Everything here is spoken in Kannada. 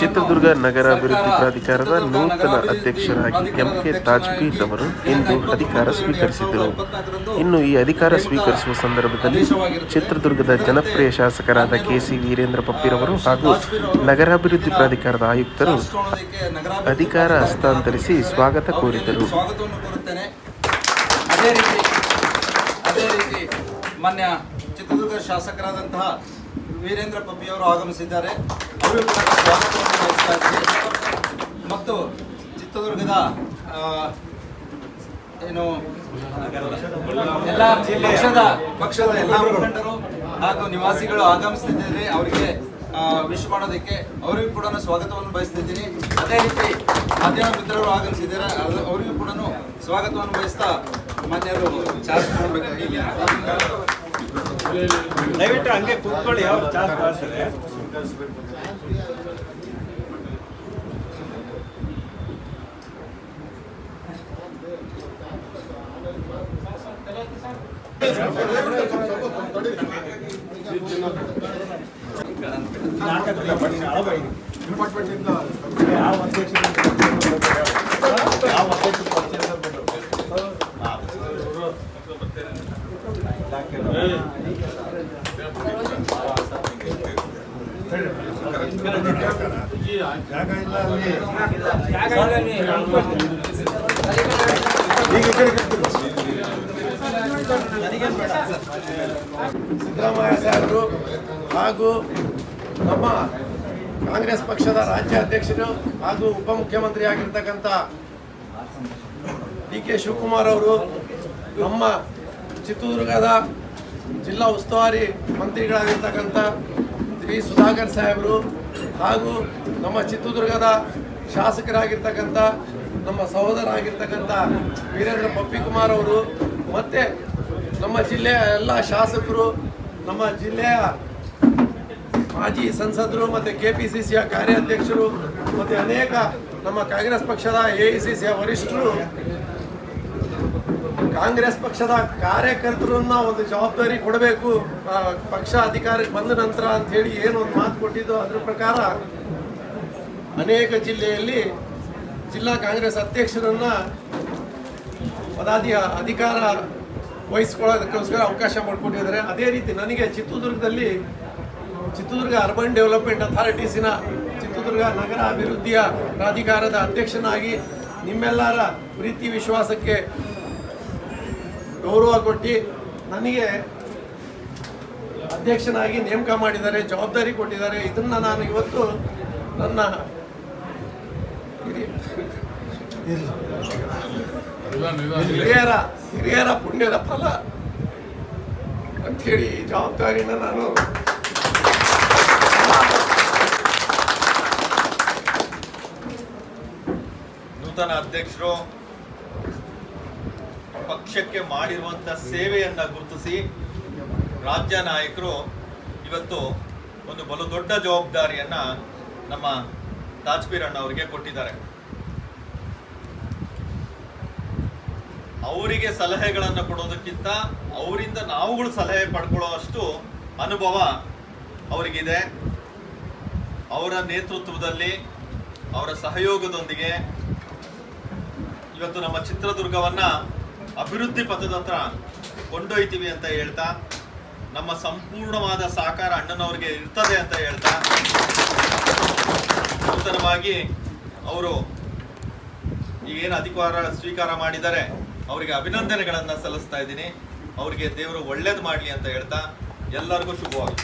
ಚಿತ್ರದುರ್ಗ ನಗರಾಭಿವೃದ್ಧಿ ಪ್ರಾಧಿಕಾರದ ನೂತನ ಅಧ್ಯಕ್ಷರಾಗಿ ಎಂ ಪ್ರಾಧಿಕಾರದ ಕೆ ಅಧ್ಯಕ್ಷರಾಗಿ ಅವರು ಇಂದು ಅಧಿಕಾರ ಸ್ವೀಕರಿಸಿದರು. ಇನ್ನು ಈ ಅಧಿಕಾರ ಸ್ವೀಕರಿಸುವ ಸಂದರ್ಭದಲ್ಲಿ ಚಿತ್ರದುರ್ಗದ ಜನಪ್ರಿಯ ಶಾಸಕರಾದ ಕೆ ಸಿ ವೀರೇಂದ್ರ ಪಪ್ಪಿರವರು ಹಾಗೂ ನಗರಾಭಿವೃದ್ಧಿ ಪ್ರಾಧಿಕಾರದ ಆಯುಕ್ತರು ಅಧಿಕಾರ ಹಸ್ತಾಂತರಿಸಿ ಸ್ವಾಗತ ಕೋರಿದರು. ಮಾನ್ಯ ಚಿತ್ರದುರ್ಗ ಶಾಸಕರಾದಂತಹ ವೀರೇಂದ್ರ ಪಬ್ಬಿಯವರು ಆಗಮಿಸಿದ್ದಾರೆ. ಅವರು ಕೂಡ ಸ್ವಾಗತವನ್ನು ಬಯಸ್ತಾ ಮತ್ತು ಚಿತ್ರದುರ್ಗದ ಏನು, ಎಲ್ಲ ಪಕ್ಷದ ಪಕ್ಷದ ಎಲ್ಲ ಮುಖಂಡರು ಹಾಗೂ ನಿವಾಸಿಗಳು ಆಗಮಿಸ್ತಿದ್ದಾರೆ. ಅವರಿಗೆ ವಿಶ್ ಮಾಡೋದಕ್ಕೆ ಅವರಿಗೂ ಕೂಡ ಸ್ವಾಗತವನ್ನು ಬಯಸ್ತಿದ್ದೀನಿ ಅದೇ ರೀತಿ ಮಾಧ್ಯಮ ಮಿತ್ರರು ಆಗಮಿಸಿದ್ದಾರೆ. ಅವರಿಗೂ ಕೂಡ ಸ್ವಾಗತವನ್ನು ಬಯಸ್ತಾ ಮಾನ್ಯರು ಚಾರ್ಜ್ ಮಾಡಬೇಕಾಗಿ ದಯವಿಟ್ಟು ಹಂಗೆ ಕೂತ್ಕೊಳ್ಳಿ ಅವ್ರು ಚಾರ್ಜ್ ಮಾಡ್ತಾರೆ ಯಾವ ಸಿದ್ದರಾಮಯ್ಯ ಸಾಹೇಬರು ಹಾಗೂ ನಮ್ಮ ಕಾಂಗ್ರೆಸ್ ಪಕ್ಷದ ರಾಜ್ಯ ಅಧ್ಯಕ್ಷರು ಹಾಗೂ ಉಪಮುಖ್ಯಮಂತ್ರಿ ಆಗಿರ್ತಕ್ಕಂಥ ಡಿ ಕೆ ಶಿವಕುಮಾರ್ ಅವರು, ನಮ್ಮ ಚಿತ್ರದುರ್ಗದ ಜಿಲ್ಲಾ ಉಸ್ತುವಾರಿ ಮಂತ್ರಿಗಳಾಗಿರ್ತಕ್ಕಂಥ ಶ್ರೀ ಸುಧಾಕರ್ ಸಾಹೇಬರು ಹಾಗೂ ನಮ್ಮ ಚಿತ್ರದುರ್ಗದ ಶಾಸಕರಾಗಿರ್ತಕ್ಕಂಥ, ನಮ್ಮ ಸಹೋದರ ಆಗಿರ್ತಕ್ಕಂಥ ವೀರೇಂದ್ರ ಪಪ್ಪಿಕುಮಾರ್ ಅವರು, ಮತ್ತು ನಮ್ಮ ಜಿಲ್ಲೆಯ ಎಲ್ಲ ಶಾಸಕರು, ನಮ್ಮ ಜಿಲ್ಲೆಯ ಮಾಜಿ ಸಂಸದರು, ಮತ್ತು ಕೆ ಪಿ ಸಿ ಸಿಯ ಕಾರ್ಯಾಧ್ಯಕ್ಷರು, ಮತ್ತು ಅನೇಕ ನಮ್ಮ ಕಾಂಗ್ರೆಸ್ ಪಕ್ಷದ ಎ ಐ ಸಿ ಸಿಯ ವರಿಷ್ಠರು ಕಾಂಗ್ರೆಸ್ ಪಕ್ಷದ ಕಾರ್ಯಕರ್ತರನ್ನ ಒಂದು ಜವಾಬ್ದಾರಿ ಕೊಡಬೇಕು ಪಕ್ಷ ಅಧಿಕಾರಕ್ಕೆ ಬಂದ ನಂತರ ಅಂತ ಹೇಳಿ ಏನು ಒಂದು ಮಾತು ಕೊಟ್ಟಿದ್ದು ಅದ್ರ ಪ್ರಕಾರ ಅನೇಕ ಜಿಲ್ಲೆಯಲ್ಲಿ ಜಿಲ್ಲಾ ಕಾಂಗ್ರೆಸ್ ಅಧ್ಯಕ್ಷರನ್ನ ಪದಾಧಿ ಅಧಿಕಾರ ವಹಿಸ್ಕೊಳ್ಳೋದಕ್ಕೋಸ್ಕರ ಅವಕಾಶ ಮಾಡಿಕೊಟ್ಟಿದ್ದಾರೆ. ಅದೇ ರೀತಿ ನನಗೆ ಚಿತ್ರದುರ್ಗದಲ್ಲಿ ಚಿತ್ರದುರ್ಗ ಅರ್ಬನ್ ಡೆವಲಪ್ಮೆಂಟ್ ಅಥಾರಿಟೀಸಿನ ಚಿತ್ರದುರ್ಗ ನಗರ ಅಭಿವೃದ್ಧಿಯ ಪ್ರಾಧಿಕಾರದ ಅಧ್ಯಕ್ಷನಾಗಿ ನಿಮ್ಮೆಲ್ಲರ ಪ್ರೀತಿ ವಿಶ್ವಾಸಕ್ಕೆ ಗೌರವ ಕೊಟ್ಟು ನನಗೆ ಅಧ್ಯಕ್ಷನಾಗಿ ನೇಮಕ ಮಾಡಿದ್ದಾರೆ, ಜವಾಬ್ದಾರಿ ಕೊಟ್ಟಿದ್ದಾರೆ. ಇದನ್ನು ನಾನು ಇವತ್ತು ನನ್ನ ಹಿರಿಯ- ಹಿರಿಯರ ಹಿರಿಯರ ಪುಣ್ಯದ ಫಲ ಅಂಥೇಳಿ ಈ ಜವಾಬ್ದಾರಿನ ನಾನು ನೂತನ ಅಧ್ಯಕ್ಷರು ಪಕ್ಷಕ್ಕೆ ಮಾಡಿರುವಂಥ ಸೇವೆಯನ್ನ ಗುರುತಿಸಿ ರಾಜ್ಯ ನಾಯಕರು ಇವತ್ತು ಒಂದು ಬಲು ದೊಡ್ಡ ಜವಾಬ್ದಾರಿಯನ್ನ ನಮ್ಮ ತಾಜ್ಪೀರ್ ಅಣ್ಣ ಅವರಿಗೆ ಕೊಟ್ಟಿದ್ದಾರೆ. ಅವರಿಗೆ ಸಲಹೆಗಳನ್ನು ಕೊಡೋದಕ್ಕಿಂತ ಅವರಿಂದ ನಾವುಗಳು ಸಲಹೆ ಪಡ್ಕೊಳ್ಳೋ ಅಷ್ಟು ಅನುಭವ ಅವರಿಗಿದೆ. ಅವರ ನೇತೃತ್ವದಲ್ಲಿ, ಅವರ ಸಹಯೋಗದೊಂದಿಗೆ ಇವತ್ತು ನಮ್ಮ ಚಿತ್ರದುರ್ಗವನ್ನ ಅಭಿವೃದ್ಧಿ ಪಥದತ್ರ ಕೊಂಡೊಯ್ತೀವಿ ಅಂತ ಹೇಳ್ತಾ, ನಮ್ಮ ಸಂಪೂರ್ಣವಾದ ಸಹಕಾರ ಅಣ್ಣನವ್ರಿಗೆ ಇರ್ತದೆ ಅಂತ ಹೇಳ್ತಾ, ನೂತನವಾಗಿ ಅವರು ಈಗೇನು ಅಧಿಕಾರ ಸ್ವೀಕಾರ ಮಾಡಿದರೆ ಅವರಿಗೆ ಅಭಿನಂದನೆಗಳನ್ನು ಸಲ್ಲಿಸ್ತಾ ಇದ್ದೀನಿ. ಅವರಿಗೆ ದೇವರು ಒಳ್ಳೇದು ಮಾಡಲಿ ಅಂತ ಹೇಳ್ತಾ, ಎಲ್ಲರಿಗೂ ಶುಭವಾಗಿ